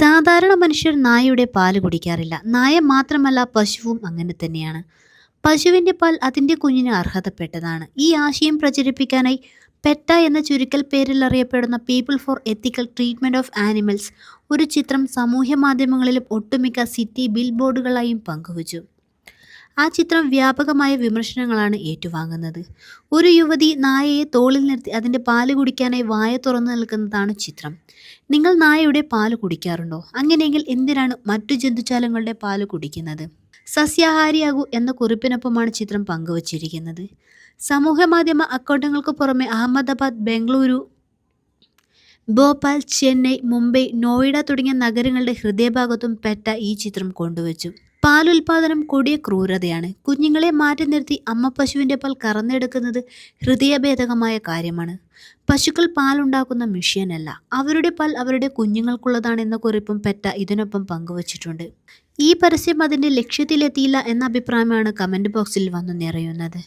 സാധാരണ മനുഷ്യർ നായയുടെ പാൽ കുടിക്കാറില്ല. നായ മാത്രമല്ല പശുവും അങ്ങനെ തന്നെയാണ്. പശുവിന്റെ പാൽ അതിന്റെ കുഞ്ഞിന് അർഹതപ്പെട്ടതാണ്. ഈ ആശയം പ്രചരിപ്പിക്കാനായി പെറ്റ എന്ന ചുരുക്കൽ പേരിൽ അറിയപ്പെടുന്ന people for ethical treatment of animals ഒരു ചിത്രം സമൂഹ മാധ്യമങ്ങളിലും ഒട്ടുമിക്ക സിറ്റി ബിൽ ബോർഡുകളായും പങ്കുവച്ചു. ആ ചിത്രം വ്യാപകമായ വിമർശനങ്ങളാണ് ഏറ്റുവാങ്ങുന്നത്. ഒരു യുവതി നായയെ തോളിൽ നിർത്തി അതിന്റെ പാൽ കുടിക്കാനായി വായ തുറന്നു നിൽക്കുന്നതാണ് ചിത്രം. നിങ്ങൾ നായയുടെ പാൽ കുടിക്കാറുണ്ടോ? അങ്ങനെയെങ്കിൽ എന്തിനാണ് മറ്റു ജന്തുജാലങ്ങളുടെ പാൽ കുടിക്കുന്നത്? സസ്യാഹാരിയാകൂ എന്ന കുറിപ്പിനൊപ്പമാണ് ചിത്രം പങ്കുവച്ചിരിക്കുന്നത്. സമൂഹ മാധ്യമ അക്കൗണ്ടുകൾക്ക് പുറമെ അഹമ്മദാബാദ് ബംഗളൂരു ഭോപ്പാൽ ചെന്നൈ മുംബൈ നോയിഡ തുടങ്ങിയ നഗരങ്ങളുടെ ഹൃദയഭാഗത്തും പെറ്റ ഈ ചിത്രം കൊണ്ടുവച്ചു. പാലുൽപാദനം കൂടിയ ക്രൂരതയാണ്. കുഞ്ഞുങ്ങളെ മാറ്റി നിർത്തി അമ്മ പശുവിന്റെ പാൽ കറന്നെടുക്കുന്നത് ഹൃദയഭേദകമായ കാര്യമാണ്. പശുക്കൾ പാലുണ്ടാക്കുന്ന മെഷീനല്ല അവരുടെ പാൽ അവരുടെ കുഞ്ഞുങ്ങൾക്കുള്ളതാണെന്ന കുറിപ്പും പെറ്റ ഇതിനൊപ്പം പങ്കുവച്ചിട്ടുണ്ട്. ഈ പരസ്യം അതിന്റെ ലക്ഷ്യത്തിലെത്തിയില്ല എന്ന അഭിപ്രായമാണ് കമന്റ് ബോക്സിൽ വന്നു നിറയുന്നത്.